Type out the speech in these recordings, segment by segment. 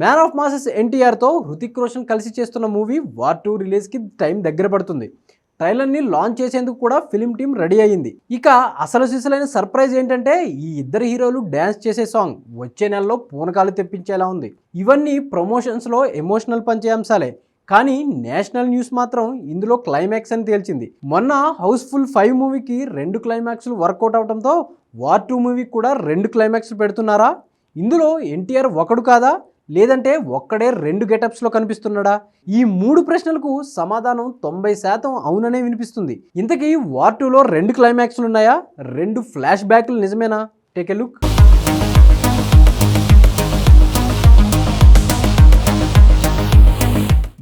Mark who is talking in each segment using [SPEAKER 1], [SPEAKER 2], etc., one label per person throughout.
[SPEAKER 1] Man of masses ఎన్టీఆర్తో హృతిక్ రోషన్ కలిసి చేస్తున్న మూవీ వార్ టూ రిలీజ్కి టైం దగ్గర పడుతుంది. ట్రైలర్ని లాంచ్ చేసేందుకు కూడా ఫిలిం టీం రెడీ అయ్యింది. ఇక అసలు సిసలైన సర్ప్రైజ్ ఏంటంటే ఈ ఇద్దరు హీరోలు డ్యాన్స్ చేసే సాంగ్ వచ్చే నెలలో పూనకాలు తెప్పించేలా ఉంది. ఇవన్నీ ప్రమోషన్స్లో ఎమోషనల్ పంచే అంశాలే కానీ నేషనల్ న్యూస్ మాత్రం ఇందులో క్లైమాక్స్ అని తేల్చింది. మొన్న హౌస్ఫుల్ ఫైవ్ మూవీకి రెండు క్లైమాక్స్లు వర్కౌట్ అవడంతో వార్ టూ మూవీకి కూడా రెండు క్లైమాక్స్లు పెడుతున్నారా? ఇందులో ఎన్టీఆర్ ఒకడు కాదా? లేదంటే ఒక్కడే రెండు గెటప్స్లో కనిపిస్తున్నాడా? ఈ మూడు ప్రశ్నలకు సమాధానం తొంభై శాతం అవుననే వినిపిస్తుంది. ఇంతకీ వార్ టూలో రెండు క్లైమాక్స్లు ఉన్నాయా రెండు ఫ్లాష్ బ్యాక్లు నిజమేనా? Take a look.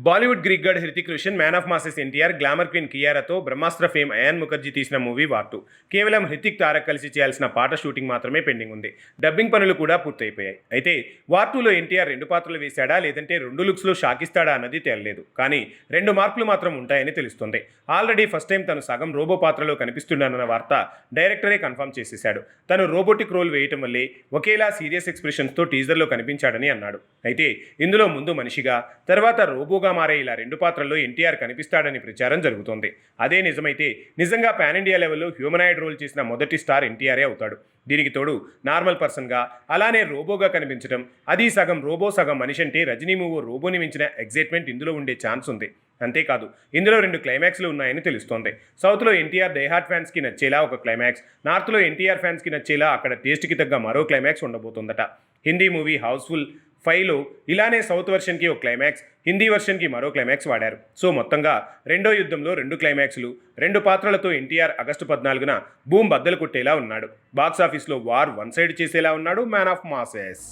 [SPEAKER 2] Bollywood Greek god Hrithik Roshan man of masses NTR glamour queen కియారాతో Brahmastra fame Ayan Mukherjee తీసిన మూవీ వార్టు. కేవలం హృతిక్ తారక్ కలిసి చేయాల్సిన పాట షూటింగ్ మాత్రమే పెండింగ్ ఉంది. డబ్బింగ్ పనులు కూడా పూర్తయిపోయాయి. అయితే వార్టులో ఎన్టీఆర్ రెండు పాత్రలు వేశాడా? లేదంటే రెండు లుక్స్లో షాకిస్తాడా అన్నది తేలలేదు. కానీ రెండు మార్కులు మాత్రం ఉంటాయని తెలుస్తుంది. ఆల్రెడీ ఫస్ట్ టైం తను సగం రోబో పాత్రలో కనిపిస్తున్నానన్న వార్త డైరెక్టరే కన్ఫర్మ్ చేసేశాడు. తను రోబోటిక్ రోల్ వేయటం వల్లే ఒకేలా సీరియస్ ఎక్స్ప్రెషన్స్తో టీజర్లో కనిపించాడని అన్నాడు. అయితే ఇందులో ముందు మనిషిగా తర్వాత రోబోగా మారే ఇలా రెండు పాత్రల్లో ఎన్టీఆర్ కనిపిస్తాడని ప్రచారం జరుగుతోంది. అదే నిజమైతే నిజంగా పాన్ ఇండియా లెవెల్లో హ్యూమనాయిడ్ రోల్ చేసిన మొదటి స్టార్ ఎన్టీఆరే అవుతాడు. దీనికి తోడు నార్మల్ పర్సన్గా అలానే రోబోగా కనిపించడం అది సగం రోబో సగం మనిషి అంటే రజనీ మూవో రోబోని మించిన ఎగ్జైట్మెంట్ ఇందులో ఉండే ఛాన్స్ ఉంది. అంతేకాదు ఇందులో రెండు క్లైమాక్స్లు ఉన్నాయని తెలుస్తోంది. సౌత్లో ఎన్టీఆర్ డైహార్ట్ ఫ్యాన్స్కి నచ్చేలా ఒక క్లైమాక్స్ నార్త్లో ఎన్టీఆర్ ఫ్యాన్స్కి నచ్చేలా అక్కడ టేస్ట్కి తగ్గ మరో క్లైమాక్స్ ఉండబోతుందట. హిందీ మూవీ హౌస్ఫుల్ ఫైవ్లో ఇలానే సౌత్ వెర్షన్కి ఒక క్లైమాక్స్ హిందీ వెర్షన్కి మరో క్లైమాక్స్ వాడారు. సో మొత్తంగా రెండో యుద్ధంలో రెండు క్లైమాక్స్లు రెండు పాత్రలతో ఎన్టీఆర్ ఆగస్టు పద్నాలుగున భూమ్ బద్దలు కొట్టేలా ఉన్నాడు. బాక్సాఫీస్లో వార్ వన్ సైడ్ చేసేలా ఉన్నాడు మ్యాన్ ఆఫ్ మాసెస్.